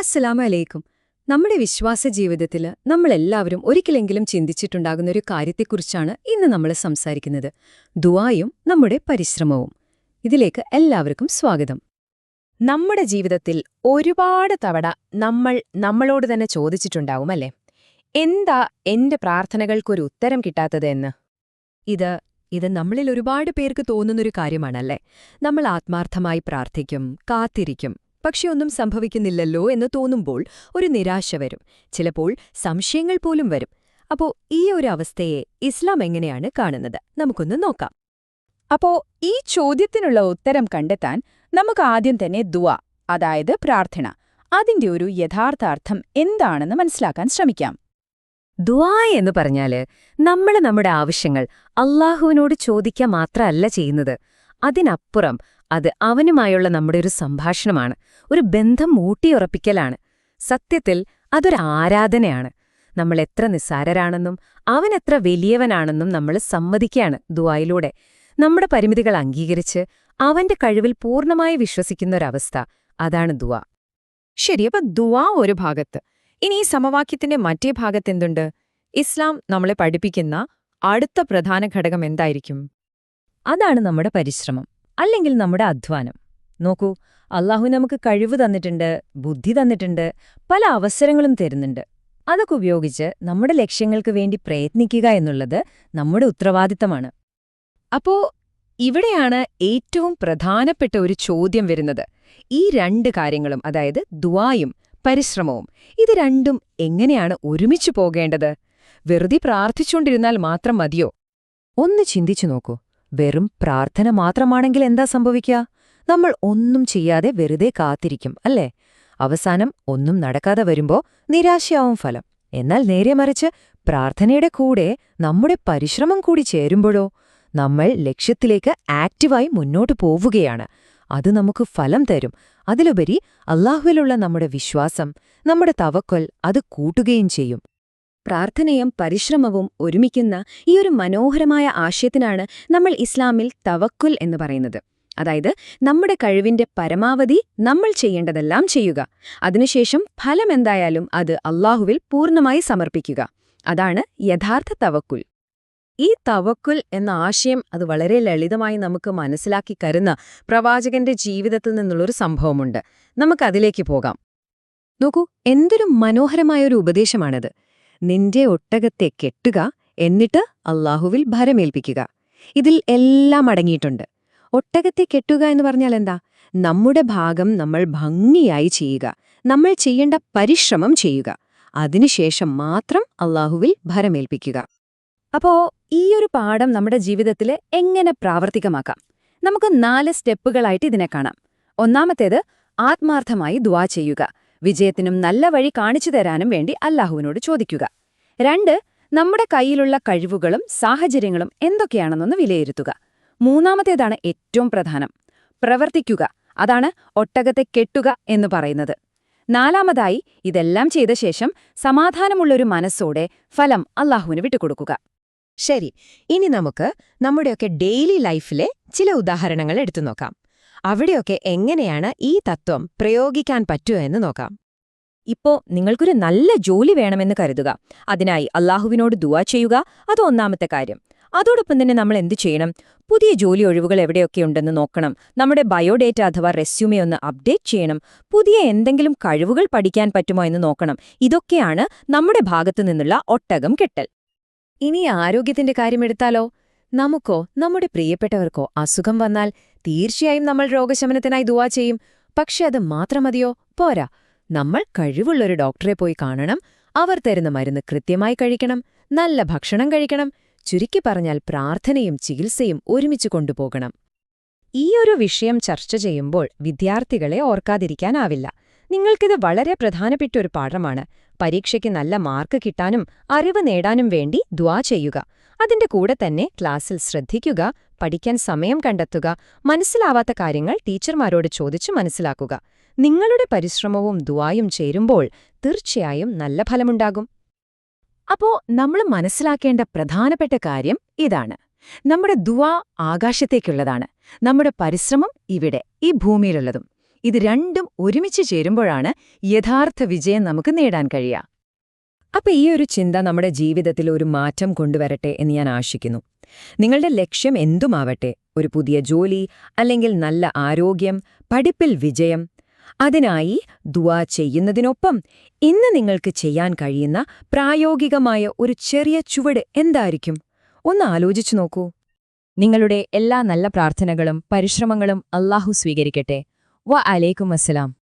അസ്സലാമു അലൈക്കും നമ്മുടെ വിശ്വാസ ജീവിതത്തിൽ നമ്മളെല്ലാവരും ഒരിക്കലെങ്കിലും ചിന്തിച്ചിട്ടുണ്ടാകുന്ന ഒരു കാര്യത്തെക്കുറിച്ചാണ് ഇന്ന് നമ്മൾ സംസാരിക്കുന്നത്. ദുവായും നമ്മുടെ പരിശ്രമവും. ഇതിലേക്ക് എല്ലാവർക്കും സ്വാഗതം. നമ്മുടെ ജീവിതത്തിൽ ഒരുപാട് തവണ നമ്മൾ നമ്മളോട് തന്നെ ചോദിച്ചിട്ടുണ്ടാവും അല്ലേ? എന്താ എന്റെ പ്രാർത്ഥനകൾക്കൊരു ഉത്തരം കിട്ടാത്തത് എന്ന്? ഇത് ഇത് നമ്മളിൽ ഒരുപാട് പേർക്ക് തോന്നുന്നൊരു കാര്യമാണല്ലേ? നമ്മൾ ആത്മാർത്ഥമായി പ്രാർത്ഥിക്കും കാത്തിരിക്കും പക്ഷെ ഒന്നും സംഭവിക്കുന്നില്ലല്ലോ എന്ന് തോന്നുമ്പോൾ ഒരു നിരാശ വരും. ചിലപ്പോൾ സംശയങ്ങൾ പോലും വരും. അപ്പോ ഈ ഒരു അവസ്ഥയെ ഇസ്ലാം എങ്ങനെയാണ് കാണുന്നത്? നമുക്കൊന്ന് നോക്കാം. അപ്പോ ഈ ചോദ്യത്തിനുള്ള ഉത്തരം കണ്ടെത്താൻ നമുക്ക് ആദ്യം തന്നെ ദുവ അതായത് പ്രാർത്ഥന. അതിന്റെ ഒരു യഥാർത്ഥ അർത്ഥം എന്താണെന്ന് മനസ്സിലാക്കാൻ ശ്രമിക്കാം. ദുആ എന്ന് പറഞ്ഞാൽ നമ്മൾ നമ്മുടെ ആവശ്യങ്ങൾ അള്ളാഹുവിനോട് ചോദിക്കുക മാത്രമല്ല ചെയ്യുന്നത്. അതിനപ്പുറം അത് അവനുമായുള്ള നമ്മുടെ ഒരു സംഭാഷണമാണ്. ഒരു ബന്ധം ഊട്ടിയുറപ്പിക്കലാണ്. സത്യത്തിൽ അതൊരു ആരാധനയാണ്. നമ്മൾ എത്ര നിസ്സാരരാണെന്നും അവൻ എത്ര വലിയവനാണെന്നും നമ്മൾ സമ്മതിക്കുകയാണ് ദുആയിലൂടെ. നമ്മുടെ പരിമിതികൾ അംഗീകരിച്ച് അവന്റെ കഴിവിൽ പൂർണമായി വിശ്വസിക്കുന്ന ഒരവസ്ഥ അതാണ് ദുവ ശരി അപ്പൊ ദുവ ഒരു ഭാഗത്ത്. ഇനി ഈ സമവാക്യത്തിന്റെ മറ്റേ ഭാഗത്ത് എന്തുണ്ട്? ഇസ്ലാം നമ്മളെ പഠിപ്പിക്കുന്ന അടുത്ത പ്രധാന ഘടകം എന്തായിരിക്കും? അതാണ് നമ്മുടെ പരിശ്രമം. അല്ലെങ്കിൽ നമ്മുടെ അധ്വാനം. നോക്കൂ അള്ളാഹു നമുക്ക് കഴിവ് തന്നിട്ടുണ്ട് ബുദ്ധി തന്നിട്ടുണ്ട് പല അവസരങ്ങളും തരുന്നുണ്ട്. അതൊക്കെ ഉപയോഗിച്ച് നമ്മുടെ ലക്ഷ്യങ്ങൾക്ക് വേണ്ടി പ്രയത്നിക്കുക എന്നുള്ളത് നമ്മുടെ ഉത്തരവാദിത്തമാണ്. അപ്പോ ഇവിടെയാണ് ഏറ്റവും പ്രധാനപ്പെട്ട ഒരു ചോദ്യം വരുന്നത്. ഈ രണ്ട് കാര്യങ്ങളും അതായത് ദുആയും പരിശ്രമവും ഇത് രണ്ടും എങ്ങനെയാണ് ഒരുമിച്ചു പോകേണ്ടത്? വെറുതെ പ്രാർത്ഥിച്ചുകൊണ്ടിരുന്നാൽ മാത്രം മതിയോ? ഒന്ന് ചിന്തിച്ചു നോക്കൂ. വെറും പ്രാർത്ഥന മാത്രമാണെങ്കിൽ എന്താ സംഭവിക്കുക? നമ്മൾ ഒന്നും ചെയ്യാതെ വെറുതെ കാത്തിരിക്കും അല്ലേ? അവസാനം ഒന്നും നടക്കാതെ വരുമ്പോ നിരാശയാവും ഫലം. എന്നാൽ നേരെ മറിച്ച് പ്രാർത്ഥനയുടെ കൂടെ നമ്മുടെ പരിശ്രമം കൂടി ചേരുമ്പോഴോ നമ്മൾ ലക്ഷ്യത്തിലേക്ക് ആക്റ്റീവായി മുന്നോട്ട് പോവുകയാണ്. അത് നമുക്ക് ഫലം തരും. അതിലുപരി അള്ളാഹുവിലുള്ള നമ്മുടെ വിശ്വാസം നമ്മുടെ തവക്കൊൽ അത് കൂട്ടുകയും ചെയ്യും. പ്രാർത്ഥനയും പരിശ്രമവും ഒരുമിക്കുന്ന ഈ ഒരു മനോഹരമായ ആശയത്തിനാണ് നമ്മൾ ഇസ്ലാമിൽ തവക്കുൽ എന്ന് പറയുന്നത്. അതായത് നമ്മുടെ കഴിവിന്റെ പരമാവധി നമ്മൾ ചെയ്യേണ്ടതെല്ലാം ചെയ്യുക. അതിനുശേഷം ഫലമെന്തായാലും അത് അള്ളാഹുവിൽ പൂർണമായി സമർപ്പിക്കുക. അതാണ് യഥാർത്ഥ തവക്കുൽ. ഈ തവക്കുൽ എന്ന ആശയം അത് വളരെ ലളിതമായി നമുക്ക് മനസ്സിലാക്കി കരുന്ന പ്രവാചകന്റെ ജീവിതത്തിൽ നിന്നുള്ളൊരു സംഭവമുണ്ട്. നമുക്കതിലേക്ക് പോകാം. നോക്കൂ എന്തൊരു മനോഹരമായൊരു ഉപദേശമാണത്. നിന്റെ ഒട്ടകത്തെ കെട്ടുക എന്നിട്ട് അള്ളാഹുവിൽ ഭരമേൽപ്പിക്കുക. ഇതിൽ എല്ലാം അടങ്ങിയിട്ടുണ്ട്. ഒട്ടകത്തെ കെട്ടുക എന്ന് പറഞ്ഞാൽ എന്താ? നമ്മുടെ ഭാഗം നമ്മൾ ഭംഗിയായി ചെയ്യുക. നമ്മൾ ചെയ്യേണ്ട പരിശ്രമം ചെയ്യുക. അതിനുശേഷം മാത്രം അള്ളാഹുവിൽ ഭരമേൽപ്പിക്കുക. അപ്പോ ഈയൊരു പാഠം നമ്മുടെ ജീവിതത്തിൽ എങ്ങനെ പ്രാവർത്തികമാക്കാം? നമുക്ക് നാല് സ്റ്റെപ്പുകളായിട്ട് ഇതിനെ കാണാം. ഒന്നാമത്തേത് ആത്മാർത്ഥമായി ദുവാ ചെയ്യുക. വിജയത്തിനും നല്ല വഴി കാണിച്ചു തരാനും വേണ്ടി അല്ലാഹുവിനോട് ചോദിക്കുക. രണ്ട് നമ്മുടെ കയ്യിലുള്ള കഴിവുകളും സാഹചര്യങ്ങളും എന്തൊക്കെയാണെന്നൊന്ന് വിലയിരുത്തുക. മൂന്നാമത്തേതാണ് ഏറ്റവും പ്രധാനം. പ്രവർത്തിക്കുക. അതാണ് ഒട്ടകത്തെ കെട്ടുക എന്ന് പറയുന്നത്. നാലാമതായി ഇതെല്ലാം ചെയ്ത ശേഷം സമാധാനമുള്ളൊരു മനസ്സോടെ ഫലം അള്ളാഹുവിന് വിട്ടുകൊടുക്കുക. ശരി ഇനി നമുക്ക് നമ്മുടെയൊക്കെ ഡെയിലി ലൈഫിലെ ചില ഉദാഹരണങ്ങൾ എടുത്തു നോക്കാം. അവിടെയൊക്കെ എങ്ങനെയാണ് ഈ തത്വം പ്രയോഗിക്കാൻ പറ്റുമോ എന്ന് നോക്കാം. ഇപ്പോ നിങ്ങൾക്കൊരു നല്ല ജോലി വേണമെന്ന് കരുതുക. അതിനായി അള്ളാഹുവിനോട് ദുവാ ചെയ്യുക. അത് ഒന്നാമത്തെ കാര്യം. അതോടൊപ്പം തന്നെ നമ്മൾ എന്ത് ചെയ്യണം? പുതിയ ജോലി ഒഴിവുകൾ എവിടെയൊക്കെ ഉണ്ടെന്ന് നോക്കണം. നമ്മുടെ ബയോഡേറ്റ അഥവാ റെസ്യൂമെ ഒന്ന് അപ്ഡേറ്റ് ചെയ്യണം. പുതിയ എന്തെങ്കിലും കഴിവുകൾ പഠിക്കാൻ പറ്റുമോ എന്ന് നോക്കണം. ഇതൊക്കെയാണ് നമ്മുടെ ഭാഗത്തു നിന്നുള്ള ഒട്ടകം കെട്ടൽ. ഇനി ആരോഗ്യത്തിന്റെ കാര്യമെടുത്താലോ നമുക്കോ നമ്മുടെ പ്രിയപ്പെട്ടവർക്കോ അസുഖം വന്നാൽ തീർച്ചയായും നമ്മൾ രോഗശമനത്തിനായി ദുവാ ചെയ്യും. പക്ഷെ അത് മാത്രം മതിയോ? പോരാ. നമ്മൾ കഴിവുള്ളൊരു ഡോക്ടറെ പോയി കാണണം. അവർ തരുന്ന മരുന്ന് കൃത്യമായി കഴിക്കണം. നല്ല ഭക്ഷണം കഴിക്കണം. ചുരുക്കി പറഞ്ഞാൽ പ്രാർത്ഥനയും ചികിത്സയും ഒരുമിച്ച് കൊണ്ടുപോകണം. ഈയൊരു വിഷയം ചർച്ച ചെയ്യുമ്പോൾ വിദ്യാർത്ഥികളെ ഓർക്കാതിരിക്കാനാവില്ല. നിങ്ങൾക്കിത് വളരെ പ്രധാനപ്പെട്ട ഒരു പാഠമാണ്. പരീക്ഷയ്ക്ക് നല്ല മാർക്ക് കിട്ടാനും അറിവ് നേടാനും വേണ്ടി ദ്വാ ചെയ്യുക. അതിന്റെ കൂടെ തന്നെ ക്ലാസ്സിൽ ശ്രദ്ധിക്കുക പഠിക്കാൻ സമയം കണ്ടെത്തുക മനസ്സിലാവാത്ത കാര്യങ്ങൾ ടീച്ചർമാരോട് ചോദിച്ച് മനസ്സിലാക്കുക. നിങ്ങളുടെ പരിശ്രമവും ദുവായും ചേരുമ്പോൾ തീർച്ചയായും നല്ല ഫലമുണ്ടാകും. അപ്പോ നമ്മൾ മനസ്സിലാക്കേണ്ട പ്രധാനപ്പെട്ട കാര്യം ഇതാണ്. നമ്മുടെ ദുവാ ആകാശത്തേക്കുള്ളതാണ്. നമ്മുടെ പരിശ്രമം ഇവിടെ ഈ ഭൂമിയിലുള്ളതും. ഇത് രണ്ടും ഒരുമിച്ച് ചേരുമ്പോഴാണ് യഥാർത്ഥ വിജയം നമുക്ക് നേടാൻ കഴിയുക. അപ്പൊ ഈ ഒരു ചിന്ത നമ്മുടെ ജീവിതത്തിൽ ഒരു മാറ്റം കൊണ്ടുവരട്ടെ എന്ന് ഞാൻ ആശിക്കുന്നു. നിങ്ങളുടെ ലക്ഷ്യം എന്തുമാവട്ടെ? ഒരു പുതിയ ജോലി അല്ലെങ്കിൽ നല്ല ആരോഗ്യം പഠിപ്പിൽ വിജയം അതിനായി ദുവാ ചെയ്യുന്നതിനൊപ്പം ഇന്ന് നിങ്ങൾക്ക് ചെയ്യാൻ കഴിയുന്ന പ്രായോഗികമായ ഒരു ചെറിയ ചുവട് എന്തായിരിക്കും? ഒന്ന് ആലോചിച്ചു നോക്കൂ. നിങ്ങളുടെ എല്ലാ നല്ല പ്രാർത്ഥനകളും പരിശ്രമങ്ങളും അള്ളാഹു സ്വീകരിക്കട്ടെ. വ അലേക്കും അസ്സലാം